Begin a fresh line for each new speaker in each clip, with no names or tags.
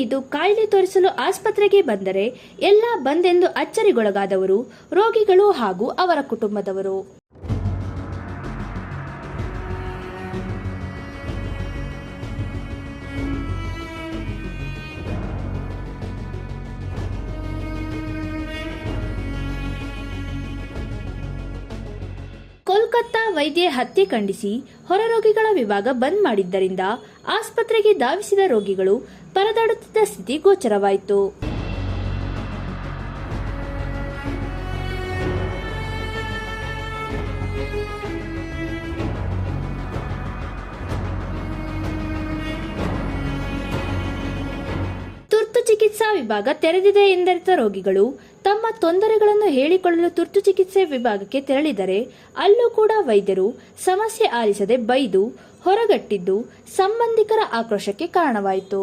ಏನಿದು ಕಾಯಿಲೆ ತೋರಿಸಲು ಆಸ್ಪತ್ರೆಗೆ ಬಂದರೆ ಎಲ್ಲ ಬಂದೆಂದು ಅಚ್ಚರಿಗೊಳಗಾದವರು ರೋಗಿಗಳು ಹಾಗೂ ಅವರ ಕುಟುಂಬದವರು. ವೈದ್ಯ ಹತ್ಯೆ ಖಂಡಿಸಿ ಹೊರರೋಗಿಗಳ ವಿಭಾಗ ಬಂದ್ ಮಾಡಿದ್ದರಿಂದ ಆಸ್ಪತ್ರೆಗೆ ಧಾವಿಸಿದ ರೋಗಿಗಳು ಪರದಾಡುತ್ತಿದ್ದ ಸ್ಥಿತಿ ಗೋಚರವಾಯಿತು. ತುರ್ತು ಚಿಕಿತ್ಸಾ ವಿಭಾಗ ತೆರೆದಿದೆ ಎಂದರಿತ ರೋಗಿಗಳು ತಮ್ಮ ತೊಂದರೆಗಳನ್ನು ಹೇಳಿಕೊಳ್ಳಲು ತುರ್ತು ಚಿಕಿತ್ಸೆ ವಿಭಾಗಕ್ಕೆ ತೆರಳಿದರೆ ಅಲ್ಲೂ ಕೂಡ ವೈದ್ಯರು ಸಮಸ್ಯೆ ಆಲಿಸದೆ ಬೈದು ಹೊರಗಟ್ಟಿದ್ದು ಸಂಬಂಧಿಕರ ಆಕ್ರೋಶಕ್ಕೆ ಕಾರಣವಾಯಿತು.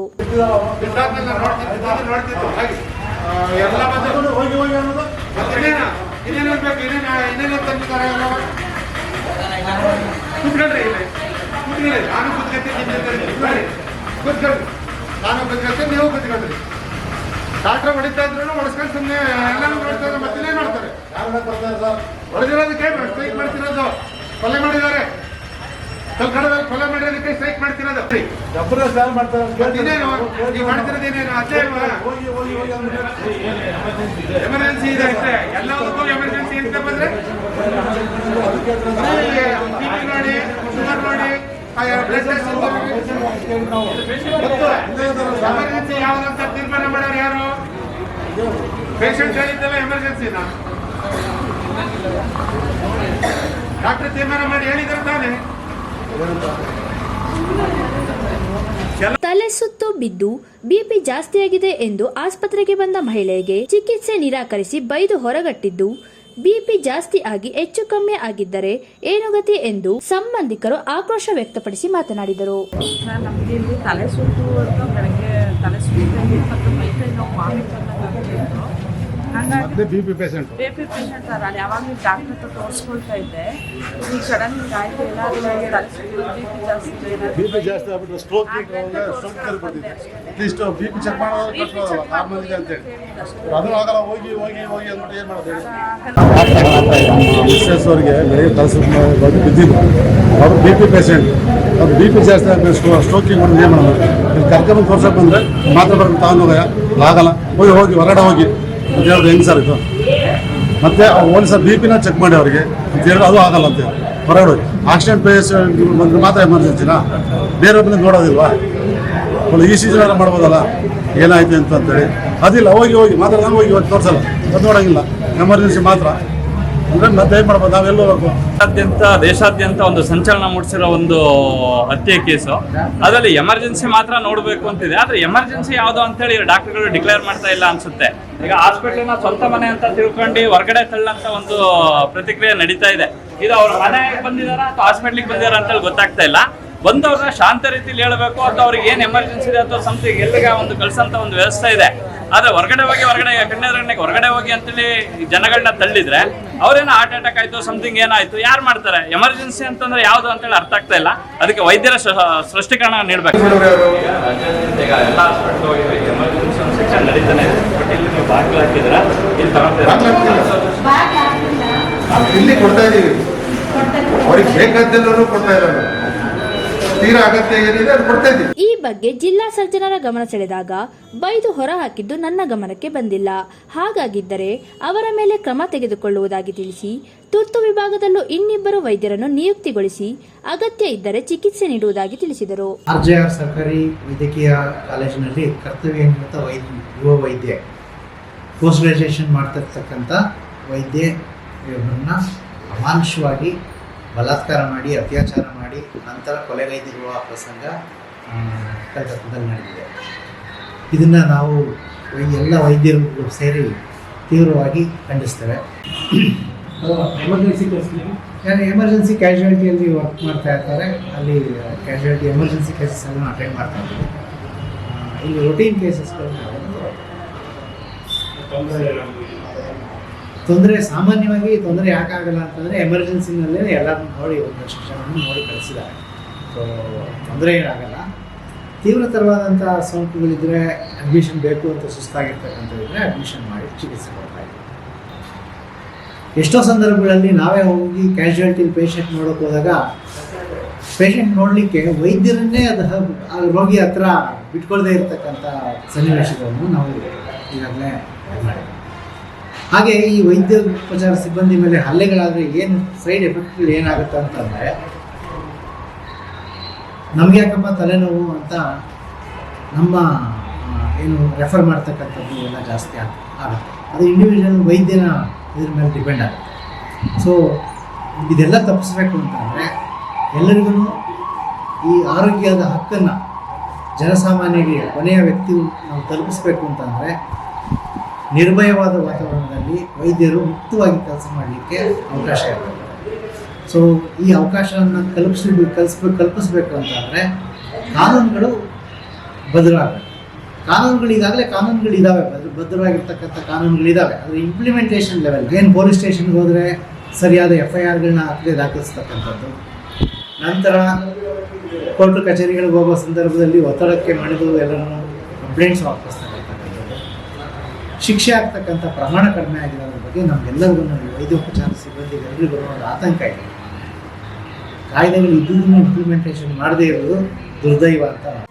ನಾನು ಡಾಕ್ಟ್ರ್ ಹೊಡಿತಾ ಇದ್ರು ಹೊಡಿಸ್ಕೊಂಡು ಸುಮ್ಮನೆ ಎಲ್ಲಾನು ನೋಡ್ತಾ ಮತ್ತಿನ್ನೇ ಮಾಡ್ತಾರೆ? ಹೊಡೆದಿರೋದಕ್ಕೆ ಸ್ಟ್ರೈಕ್ ಮಾಡ್ತಿರೋದು. ಕೊಲೆ ಮಾಡಿದ್ದಾರೆ. ಕಲ್ಕಡದಲ್ಲಿ ಕೊಲೆ ಮಾಡಿರೋದಕ್ಕೆ ಸ್ಟ್ರೈಕ್ ಮಾಡ್ತಿರೋದು.
ಜಬರ್ದಸ್ತ್ ಯಾರು ಮಾಡ್ತಾರೆ ಅಂತ ಕೇಳ್ತಾರೆ.
ಇದೇನು ನೀವು ಮಾಡ್ತಿರೋದು ಏನೇನು? ಅದೇ
ಹೋಗಿ ಹೋಗಿ ಹೋಗಿ ಅಂದ್ರೆ
ಎಮರ್ಜೆನ್ಸಿ ಇದೆ ಅಷ್ಟೇ ಎಲ್ಲದಕ್ಕೂ ಎಮರ್ಜೆನ್ಸಿ ಅಂತ ಬಂದ್ರೆ? ನೋಡಿ ಶುಗರ್ ನೋಡಿ ಎಮರ್ಜೆನ್ಸಿ ಯಾವ್ದಂತ ತೀರ್ಮಾನ ಮಾಡೋರು ಯಾರು ಪೇಷಂಟ್ ಹೇಳಿದ್ದೆಲ್ಲ ಎಮರ್ಜೆನ್ಸಿನ ಡಾಕ್ಟರ್ ತೀರ್ಮಾನ ಮಾಡಿ ಹೇಳಿದ್ರೆ ತಾನೆ?
ತಲೆ ಸುತ್ತು ಬಿದ್ದು ಬಿಪಿ ಜಾಸ್ತಿಯಾಗಿದೆ ಎಂದು ಆಸ್ಪತ್ರೆಗೆ ಬಂದ ಮಹಿಳೆಗೆ ಚಿಕಿತ್ಸೆ ನಿರಾಕರಿಸಿ ಬೈದು ಹೊರಗಟ್ಟಿದ್ದು ಬಿಪಿ ಜಾಸ್ತಿ ಆಗಿ ಹೆಚ್ಚು ಕಮ್ಮಿ ಆಗಿದ್ದರೆ ಏನು ಗತಿ ಎಂದು ಸಂಬಂಧಿಕರು ಆಕ್ರೋಶ ವ್ಯಕ್ತಪಡಿಸಿ ಮಾತನಾಡಿದರು.
ತಲೆ ಸುತ್ತು ತಲೆ ಹಾಗಾಗಿ
B P patient
B P patient sir ಅಲ್ಲಿ ಯಾವಾಗಲೂ ಡಾಕ್ಟರ್ ಹತ್ರ ತೋರಿಸ್ಕೊಳ್ತಾ ಇದ್ದೆ ಈಗ ಸಡನ್ ಆಯ್ತು ಏನಾದರೂ ಬಿ ಪಿ ಜಾಸ್ತಿ ಇದೆ ಏನಾದ್ರು
ಬಿ ಪಿ ಜಾಸ್ತಿ ಆಗ್ಬಿಟ್ರೆ stroke stroke ಕರಿಬಿಟ್ಟಿದೆ at least B P check ಮಾಡೋದು ಕಷ್ಟವಲ್ಲ ನಾರ್ಮಲ್ ಇದೆ ಅಂತೇಳಿ ಅದು ಆಗಲ್ಲ ಹೋಗಿ ಹೋಗಿ ಹೋಗಿ ಅಂದ್ಬಿಟ್ಟು ಏನು ಮಾಡೋದು ಹೇಳಿ. ಮಿಸ್ಸಸ್ ಅವ್ರಿಗೆ ಬೆಳಿಗ್ಗೆ ಕಲಸ ಬಂದು ಬಿದ್ದಿದ್ದು ಅವರು ಬಿ ಪಿ ಪೇಷಂಟ್ ಅವ್ರು ಬಿ ಪಿ ಜಾಸ್ತಿ ಆಗಬೇಕು ಸ್ಟ್ರೋಕಿಂಗ್ ಬಂದು ಏನು ಮಾಡೋದು? ಇಲ್ಲಿ ಕರ್ಕೊಂಡು ತೋರ್ಸಕ್ಕೆ ಬಂದರೆ ಮಾತ್ರ ಹೋಗಯ್ಯ ಆಗಲ್ಲ ಹೋಗಿ ಹೋಗಿ ಹೊರಗಡೆ ಹೋಗಿ. ಅಂತ ಹೆಂಗೆ ಸರ್ ಇದು? ಮತ್ತೆ ಒಂದು ಸರ್ ಬಿ ಪಿನ ಚೆಕ್ ಮಾಡಿ ಅವರಿಗೆ. ಅಂತ ಹೇಳಿದ್ರೆ ಅದು ಆಗಲ್ಲ ಅಂತ ಹೇಳಿ. ಹೊರಗಡೆ ಆಕ್ಸಿಡೆಂಟ್ ಪ್ಲೇಸ್ ಬಂದ್ರೆ ಮಾತ್ರ ಎಮರ್ಜೆನ್ಸಿನ ಬೇರೆ ಬಂದು ನೋಡೋದಿಲ್ವಾ? ಈ ಸೀಸನ್ ಎಲ್ಲ ಮಾಡ್ಬೋದಲ್ಲ? ಏನಾಯ್ತು ಅಂತ ಅಂತೇಳಿ. ಅದಿಲ್ಲ, ಹೋಗಿ ಹೋಗಿ. ಮಾತ್ರ ಹೋಗಿ ಇವತ್ತು ತೋರಿಸಲ್ಲ. ಅದು ನೋಡೋಂಗಿಲ್ಲ. ಎಮರ್ಜೆನ್ಸಿ ಮಾತ್ರ. ಮತ್ತೆ ಮಾಡ್ಬೋದು?
ದೇಶಾದ್ಯಂತ ದೇಶಾದ್ಯಂತ ಒಂದು ಸಂಚಲನ ಮೂಡಿಸಿರೋ ಒಂದು ಹತ್ಯೆ ಕೇಸು. ಅದರಲ್ಲಿ ಎಮರ್ಜೆನ್ಸಿ ಮಾತ್ರ ನೋಡಬೇಕು ಅಂತಿದೆ. ಆದ್ರೆ ಎಮರ್ಜೆನ್ಸಿ ಯಾವುದು ಅಂತೇಳಿ ಡಾಕ್ಟರ್ಗಳು ಡಿಕ್ಲೇರ್ ಮಾಡ್ತಾ ಇಲ್ಲ ಅನ್ಸುತ್ತೆ. ಈಗ ಹಾಸ್ಪಿಟಲ್ನ ಸ್ವಂತ ಮನೆ ಅಂತ ತಿಳ್ಕೊಂಡು ಹೊರಗಡೆ ತಳ್ಳಂತ ಒಂದು ಪ್ರತಿಕ್ರಿಯೆ ನಡೀತಾ ಇದೆ. ಇದು ಅವ್ರ ಮನೆಗೆ ಬಂದಿದಾರ ಅಥವಾ ಹಾಸ್ಪಿಟ್ಲಿಗೆ ಬಂದಿದಾರ ಅಂತೇಳಿ ಗೊತ್ತಾಗ್ತಾ ಇಲ್ಲ. ಬಂದವ್ರನ್ನ ಶಾಂತ ರೀತಿಯಲ್ಲಿ ಹೇಳಬೇಕು ಅಥವಾ ಅವ್ರಿಗೆ ಏನ್ ಎಮರ್ಜೆನ್ಸಿ ಇದೆ ಅಥವಾ ಸಮಥಿಂಗ್ ಎಲ್ಲಿಗೆ ಒಂದು ಕಳ್ಸಂತ ಒಂದು ವ್ಯವಸ್ಥೆ ಇದೆ. ಆದ್ರೆ ಹೊರಗಡೆ ಹೋಗಿ ಹೊರಗಡೆ ಕಣ್ಣೆದ್ರಣ್ಣಗೆ ಹೊರಗಡೆ ಹೋಗಿ ಅಂತೇಳಿ ಜನಗಳನ್ನ ತಳ್ಳಿದ್ರೆ ಅವ್ರೇನೋ ಹಾರ್ಟ್ ಅಟ್ಯಾಕ್ ಆಯ್ತು ಸಮಥಿಂಗ್ ಏನಾಯ್ತು ಯಾರು ಮಾಡ್ತಾರೆ? ಎಮರ್ಜೆನ್ಸಿ ಅಂತಂದ್ರೆ ಯಾವ್ದು ಅಂತೇಳಿ ಅರ್ಥ ಆಗ್ತಾ ಇಲ್ಲ. ಅದಕ್ಕೆ ವೈದ್ಯರ ಸೃಷ್ಟೀಕರಣ ನೀಡಬೇಕು. ಇಲ್ಲಿ
ಕೊಡ್ತಾ ಇದೀವಿ. ಅವ್ರಿಗೆ ಬೇಕಾದ್ದೆಲ್ಲರೂ ಕೊಡ್ತಾ ಇದ್ದಾರೆ. ತೀರಾ ಅಗತ್ಯ ಏನಿದೆ ಅದು ಕೊಡ್ತಾ ಇದೀವಿ
ಈ ಬಗ್ಗೆ ಜಿಲ್ಲಾ ಸರ್ಜನರ ಗಮನ ಸೆಳೆದಾಗ ಬೈದು ಹೊರ ಹಾಕಿದ್ದು ನನ್ನ ಗಮನಕ್ಕೆ ಬಂದಿಲ್ಲ. ಹಾಗಾಗಿದ್ದರೆ ಅವರ ಮೇಲೆ ಕ್ರಮ ತೆಗೆದುಕೊಳ್ಳುವುದಾಗಿ ತಿಳಿಸಿ ತುರ್ತು ವಿಭಾಗದಲ್ಲೂ ಇನ್ನಿಬ್ಬರು ವೈದ್ಯರನ್ನು ನಿಯುಕ್ತಿಗೊಳಿಸಿ ಅಗತ್ಯ ಇದ್ದರೆ ಚಿಕಿತ್ಸೆ ನೀಡುವುದಾಗಿ ತಿಳಿಸಿದರು.
ಆರ್ ಜೆ ಆರ್ ಸರ್ಕಾರಿ ವೈದ್ಯಕೀಯ ಕಾಲೇಜಿನಲ್ಲಿ ಕರ್ತವ್ಯ ನಿರತ ವೈದ್ಯ ಯುವ ವೈದ್ಯ. ಪೋಸ್ಟ್ ಗ್ರಾಜುಯೇಷನ್ ಮಾಡ್ತಿರ್ತಕ್ಕಂಥ ವೈದ್ಯ ಇವರನ್ನ ಅಮಾನುಷವಾಗಿ ಬಲಾತ್ಕಾರ ಮಾಡಿ ಅತ್ಯಾಚಾರ ಮಾಡಿ ನಂತರ ಕೊಲೆಗೈದಿರುವ ಪ್ರಸಂಗ ಕಲ್ಕತ್ತದಲ್ಲಿ ನಡೆದಿದೆ. ಇದನ್ನು ನಾವು ಎಲ್ಲ ವೈದ್ಯರು ಸೇರಿ ತೀವ್ರವಾಗಿ ಖಂಡಿಸ್ತೇವೆ. ಯಾರು ಎಮರ್ಜೆನ್ಸಿ ಕ್ಯಾಶುಯಾಲಿಟಿಯಲ್ಲಿ ವರ್ಕ್ ಮಾಡ್ತಾ ಇರ್ತಾರೆ. ಅಲ್ಲಿ ಕ್ಯಾಶುಯಾಲಿಟಿ ಎಮರ್ಜೆನ್ಸಿ ಕೇಸಸ್ಸನ್ನು ಅಟೆಂಡ್ ಮಾಡ್ತಾ ಇದ್ದೀವಿ. ಇಲ್ಲಿ ರೊಟೀನ್ ಕೇಸಸ್ಗಳನ್ನ ತೊಂದರೆ ಸಾಮಾನ್ಯವಾಗಿ ತೊಂದರೆ ಯಾಕಾಗಲ್ಲ ಅಂತಂದರೆ ಎಮರ್ಜೆನ್ಸಿನಲ್ಲೇ ಎಲ್ಲರನ್ನೂ ನೋಡಿ ಒಂದಷ್ಟು ಜನರನ್ನು ನೋಡಿ ಕಳಿಸಿದ್ದಾರೆ. ಸೊ ತೊಂದರೆ ಏನಾಗಲ್ಲ. ತೀವ್ರತರವಾದಂಥ ಸೋಂಕುಗಳಿದ್ದರೆ ಅಡ್ಮಿಷನ್ ಬೇಕು ಅಂತ ಸುಸ್ತಾಗಿರ್ತಕ್ಕಂಥದ್ದಿದ್ರೆ ಅಡ್ಮಿಷನ್ ಮಾಡಿ ಚಿಕಿತ್ಸೆ ಕೊಡ್ತಾ ಇದ್ದೀವಿ ಎಷ್ಟೋ ಸಂದರ್ಭಗಳಲ್ಲಿ ನಾವೇ ಹೋಗಿ ಕ್ಯಾಶುಯಾಲಿಟಿ ಪೇಷಂಟ್ ನೋಡೋಕೆ ಹೋದಾಗ ಪೇಷಂಟ್ ನೋಡಲಿಕ್ಕೆ ವೈದ್ಯರನ್ನೇ ಅದು ರೋಗಿ ಹತ್ರ ಬಿಟ್ಕೊಳ್ಳದೆ ಇರತಕ್ಕಂಥ ಸನ್ನಿವೇಶಗಳನ್ನು ನಾವು ಈಗಾಗಲೇ ಮಾಡಿದ್ದೀವಿ ಹಾಗೆ ಈ ವೈದ್ಯೋಪಚಾರ ಸಿಬ್ಬಂದಿ ಮೇಲೆ ಹಲ್ಲೆಗಳಾದರೆ ಏನು ಸೈಡ್ ಎಫೆಕ್ಟ್ಗಳು ಏನಾಗುತ್ತೆ ಅಂತಂದರೆ ನಮ್ಗೆ ಯಾಕಪ್ಪ ತಲೆನೋವು ಅಂತ ನಮ್ಮ ಏನು ರೆಫರ್ ಮಾಡ್ತಕ್ಕಂಥದ್ದು ಎಲ್ಲ ಜಾಸ್ತಿ ಆಗ್- ಆಗುತ್ತೆ. ಅದು ಇಂಡಿವಿಜುವಲ್ ವೈದ್ಯನ ಇದ್ರ ಮೇಲೆ ಡಿಪೆಂಡ್ ಆಗುತ್ತೆ. ಸೊ ಇದೆಲ್ಲ ತಪ್ಪಿಸ್ಬೇಕು ಅಂತಂದರೆ ಎಲ್ಲರಿಗೂ ಈ ಆರೋಗ್ಯದ ಹಕ್ಕನ್ನು ಜನಸಾಮಾನ್ಯರಿಗೆ, ಕೊನೆಯ ವ್ಯಕ್ತಿ ನಾವು ತಲುಪಿಸ್ಬೇಕು ಅಂತಂದರೆ ನಿರ್ಭಯವಾದ ವಾತಾವರಣದಲ್ಲಿ ವೈದ್ಯರು ಮುಕ್ತವಾಗಿ ಕೆಲಸ ಮಾಡಲಿಕ್ಕೆ ಅವಕಾಶ ಇರಬೇಕು ಸೊ ಈ ಅವಕಾಶವನ್ನು ಕಲ್ಪಿಸಿ ಕಲ್ಪಿಸ್ಬೇಕು ಕಲ್ಪಿಸ್ಬೇಕು ಅಂತಂದರೆ ಕಾನೂನುಗಳು ಬದಲಾಗಬೇಕು ಕಾನೂನುಗಳು ಈಗಾಗಲೇ ಕಾನೂನುಗಳಿದ್ದಾವೆ ಭದ್ರ, ಭದ್ರವಾಗಿರ್ತಕ್ಕಂಥ ಕಾನೂನುಗಳಿದ್ದಾವೆ ಅದರ ಇಂಪ್ಲಿಮೆಂಟೇಷನ್ ಲೆವೆಲ್ ಏನು ಪೊಲೀಸ್ ಸ್ಟೇಷನ್ಗೆ ಹೋದರೆ ಸರಿಯಾದ ಎಫ್ ಐ ಆರ್ಗಳನ್ನ ಹಾಕದೆ ದಾಖಲಿಸ್ತಕ್ಕಂಥದ್ದು. ನಂತರ ಕೋರ್ಟ್ ಕಚೇರಿಗಳಿಗೆ ಹೋಗೋ ಸಂದರ್ಭದಲ್ಲಿ ಒತ್ತಡಕ್ಕೆ ಮಣಿದು ಎಲ್ಲರನ್ನು ಕಂಪ್ಲೇಂಟ್ಸ್ ವಾಪಸ್ತಕ್ಕಂಥದ್ದು ಶಿಕ್ಷೆ ಆಗ್ತಕ್ಕಂಥ ಪ್ರಮಾಣ ಕಡಿಮೆ ಆಗಿರೋದ್ರ ಬಗ್ಗೆ ನಮಗೆಲ್ಲರಿಗೂ ವೈದ್ಯೋಪಚಾರ ಸಿಬ್ಬಂದಿಗೆಲ್ಲರಿಗೂ ಒಂದು ಆತಂಕ ಇದೆ. ಕಾಯ್ದೆಗಳು ಇದ್ದನ್ನು ಇಂಪ್ಲಿಮೆಂಟೇಷನ್ ಮಾಡದೇ ಇರೋದು ದುರ್ದೈವ ಅಂತ